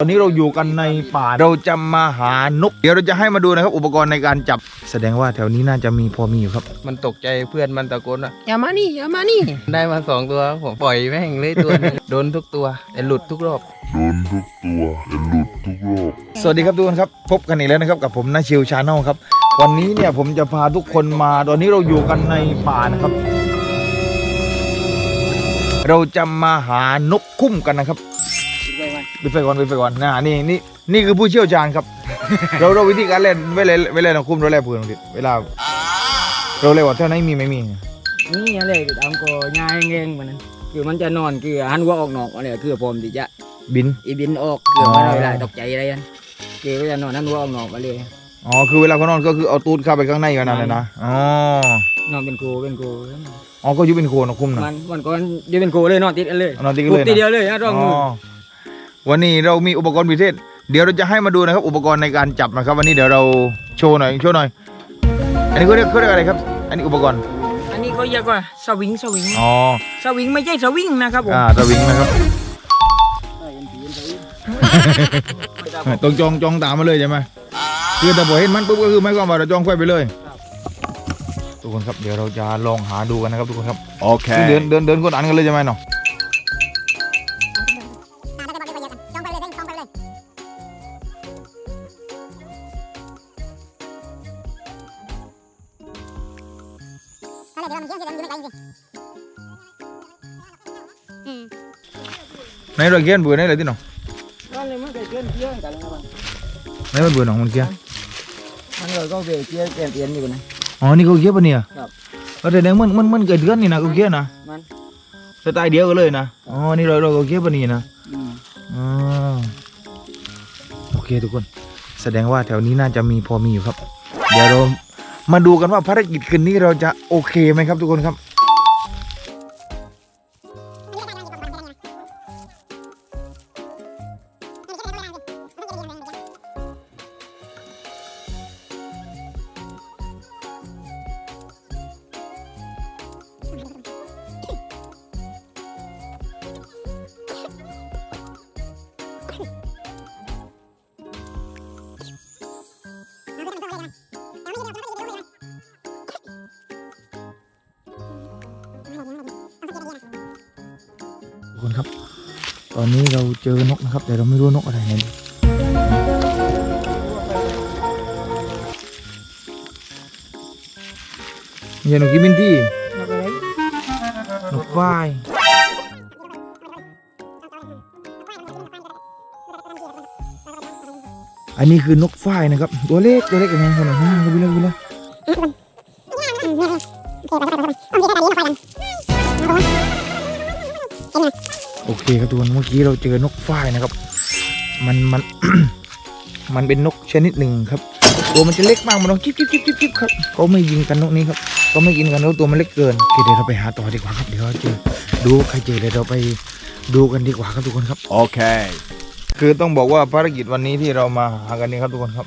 ตอนนี้เราอยู่กันในป่าเราจะมาหานก เดี๋ยวเราจะให้มาดูนะครับ อุปกรณ์ในการจับแสดงว่าแถวนี้น่าจะมีพอมีอยู่ครับ มันตกใจเพื่อนมันตะโกนว่าอย่ามานี่อย่ามานี่ ได้มาสองตัวครับผมปล่อยแม่งเลยตัวหนึงโดนทุกตัวแต่หลุดทุกรอบโดนทุกตัวแต่หลุดทุกรอบสวัสดีครับทุกคนครับพบกันอีกแล้วนะครับกับผมนาชิวชาแนลครับ วันนี้เนี่ยผมจะพาทุกคนมา ตอนนี้เราอยู่กันในป่านะครับ เราจะมาหานกคุ้มกันนะครับ ปิดไฟก่อนปิดไฟก่อนนะนี่นี่นี่คือผู้เชี่ยวชาญครับ เราเราวิธีการเล่นเวลาเวลาเราคุ้มเราเล่นปืนดิเวลาเราเล่นว่าเท่าไหนมีไม่มีนี่อะไรติดตามก็ง่ายเองมันนั้นคือมันจะนอนคือหันหัวออกนอกอะไรคือผมที่จะบินอีบินออกคือมันไม่ได้ตกใจอะไรกันคือก็จะนอนหันหัวออกนอกมาเลยอ๋อคือเวลาเขานอนก็คือเอาตูดเข้าไปข้างในกันนั่นเลยนะอ๋อนอนเป็นกูเป็นกูอ๋อก็อยุเป็นโคนนะคุ้มนะมันมันก็อยืเป็นกูเลยนอนติดกันเลยนอนติดกันปุ๊เลยบทีเดียนะวเลยนะร่องมืออ วันนี้เรามีอุปกรณ์พิเศษ เดี๋ยวเราจะให้มาดูนะครับ อุปกรณ์ในการจับนะครับ วันนี้เดี๋ยวเราโชว์หน่อยโชว์หน่อย อันนี้เขาเรียกเขาเรียกอะไรครับ อันนี้อุปกรณ์อันนี้ก็เรียกว่าสวิงสวิงอ๋อสวิงไม่ใช่สวิงนะครับผมอ่าตะวิงนะครับต้องจองจองตามมาเลยใช่ไหมคือแต่พอเห็นมันปุ๊บก็คือไม่ก็มาเราจองไฟไปเลยทุกคนครับเดี๋ยวเราจะลองหาดูกันนะครับทุกคนครับโอเคซึ่งเดินเดินเดินคนอันกันเลยใช่ไหมเนาะไหนเราเกียนเบื่อไหนเลยที่เนาะมันเลยมันเคยเชื่อเชื่อกันนะครับไหนมันเบื่อหนอง เนี่ยครับเออแต่เนี่ยมันมันมันเกิดเดือนนี่นะเขาเกียนะมันสไตล์เดียวกันเลยนะอ๋อนี่เราเราเขาเกียปะนี่นะอืมอ๋อโอเคทุกคน แสดงว่าแถวนี้น่าจะมีพอมีอยู่ครับ เดี๋ยวเรา มาดูกันว่าภารกิจคืนนี้เราจะโอเคไหมครับทุกคนครับ ทุกคนครับ ตอนนี้เราเจอนกนะครับ แต่เราไม่รู้นกอะไรนะอย่านกกินบินที่นกฝ้ายอันนี้คือนกฝ้ายนะครับ ตัวเล็กตัวเล็กอย่างนี้ขนาดนี้ก็ไปเลยไปเลย เคครับทุกคนเมื่อกี้เราเจอนกฝ้ายนะครับ มันมัน มันเป็นนกชนิดหนึ่งครับ ตัวมันจะเล็กมากมันต้องจิ๊บจิ๊บจิ๊บจิ๊บจิ๊บครับเขาไม่ยิงกันนกนี้ครับเขาไม่กินกันแล้วตัวมันเล็กเกินโอเคเดี๋ยวเราไปหาต่อดีกว่าครับเดี๋ยวเราเจอดูว่าใครเจอเดี๋ยวเราไปดูกันดีกว่าครับทุกคนครับ โอเค คือต้องบอกว่าภารกิจวันนี้ที่เรามาหากันนี่ครับทุกคนครับ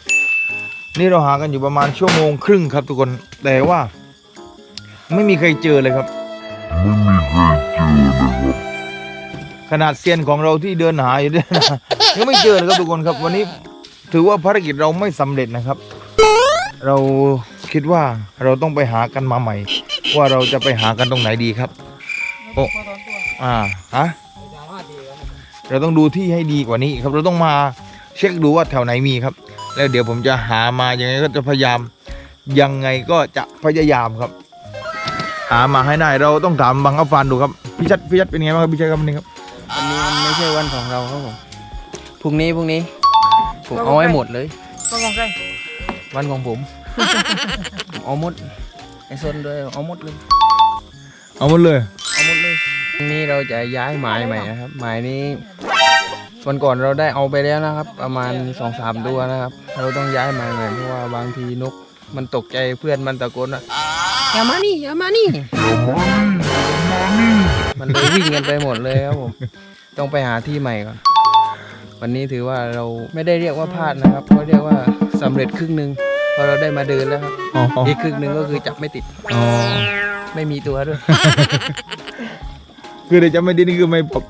นี่เราหากันอยู่ประมาณชั่วโมงครึ่งครับทุกคนแต่ว่า ไม่มีใครเจอเลยครับไม่มีใครเจอเลยครับ ขนาดเซียนของเราที่เดินหาอยู่เนี่ยยังไม่เจอเลยครับทุกคนครับ วันนี้ถือว่าภารกิจเราไม่สำเร็จนะครับ เราคิดว่าเราต้องไปหากันมาใหม่ ว่าเราจะไปหากันตรงไหนดีครับ โอ้อ่าฮะเราต้องดูที่ให้ดีกว่านี้ครับ เราต้องมาเช็คดูว่าแถวไหนมีครับ แล้วเดี๋ยวผมจะหามายังไงก็จะพยายามยังไงก็จะพยายามครับ หามาให้ได้เราต้องถามบังอัฟฟานดูครับพี่ชัดพี่ชัดเป็นไงบ้างครับพี่ชัดครับวันนี้ครับ วันนี้มันไม่ใช่วันของเราครับผมพรุ่งนี้พรุ่งนี้ ผมเอาให้หมดเลย ก็มองใกล้วันของผม ผมเอาหมดไอ้ซนด้วยเอาหมดเลยเอาหมดเลยเอาหมดเลยพรุ่งนี้เราจะย้ายหมายใหม่นะครับหมายนี้วันก่อนเราได้เอาไปแล้วนะครับ ประมาณสองสามตัวนะครับ เราต้องย้ายหมายใหม่เพราะว่าบางทีนก มันตกใจเพื่อนมันตะโกนว่าอย่ามานี่อย่ามานี่ มันเลยวิ่งกันไปหมดเลยครับผม ต้องไปหาที่ใหม่ก่อน วันนี้ถือว่าเราไม่ได้เรียกว่าพลาดนะครับเพราะเรียกว่าสำเร็จครึ่งหนึ่งเพราะเราได้มาเดินแล้วครับอ๋ออีกครึ่งหนึ่งก็คือจับไม่ติดอ๋อไม่มีตัวด้วย คือเดี๋ยวจะไม่ดีนี่คือไม่พบ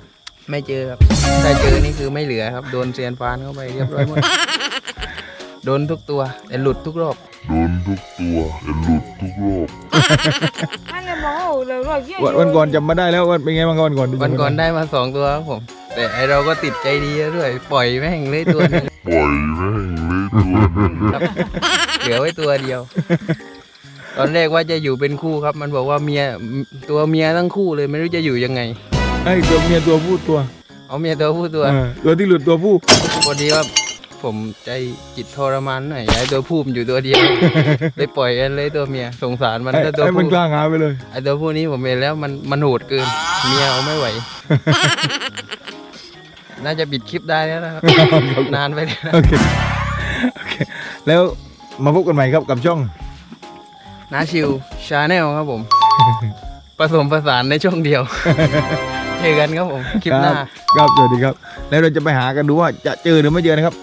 ไม่เจอครับถ้าเจอนี่คือไม่เหลือครับ โดนเซียนฟานเข้าไปเรียบร้อยหมด โดนทุกตัวแต่หลุดทุกรอบ โดนทุกตัวและหลุดทุกรอบ anh em bảo là rồi kia วันวันก่อนจำมาได้แล้ววันเป็นไงบ้างครับวันก่อนที่วันก่อนจำมาได้มาสองตัวครับผม แต่ไอเราก็ติดใจดีด้วย ปล่อยแม่งเลยตัวหนึงปล่อยแม่งเลยตัวหนึ่งครับเหลือไว้ตัวเดียว ตอนแรกว่าจะอยู่เป็นคู่ครับ มันบอกว่าเมียตัวเมียทั้งคู่เลยไม่รู้จะอยู่ยังไง ไอ้ตัวเมียตัวผู้ตัวเอาเมียตัวผู้ตัวเออตัวที่หลุดตัวผู้พอดีว่า ผมใจจิตทรมานหน่อยไอ้ตัวผู้มันอยู่ตัวเดียว เลยปล่อยกันเลยตัวเมียสงสารมันไอ้ถ้าตัวไอ้มันผู้กล้าหาไปเลย ไอ้ตัวผู้นี้ผมเห็นแล้วมันมันโหดเกิน เมียเอาไม่ไหว น่าจะปิดคลิปได้แล้วนะครับ นานไปแล้วนะโอเคโอเค แล้วมาพบกันใหม่ครับกับช่องนาชิวชาแนลครับผม ผสมผสานในช่วงเดียว เจอกันครับผม คลิปหน้า ครับครับสวัสดีครับ แล้วเราจะไปหากันดูว่าจะเจอหรือไม่เจอนะครับ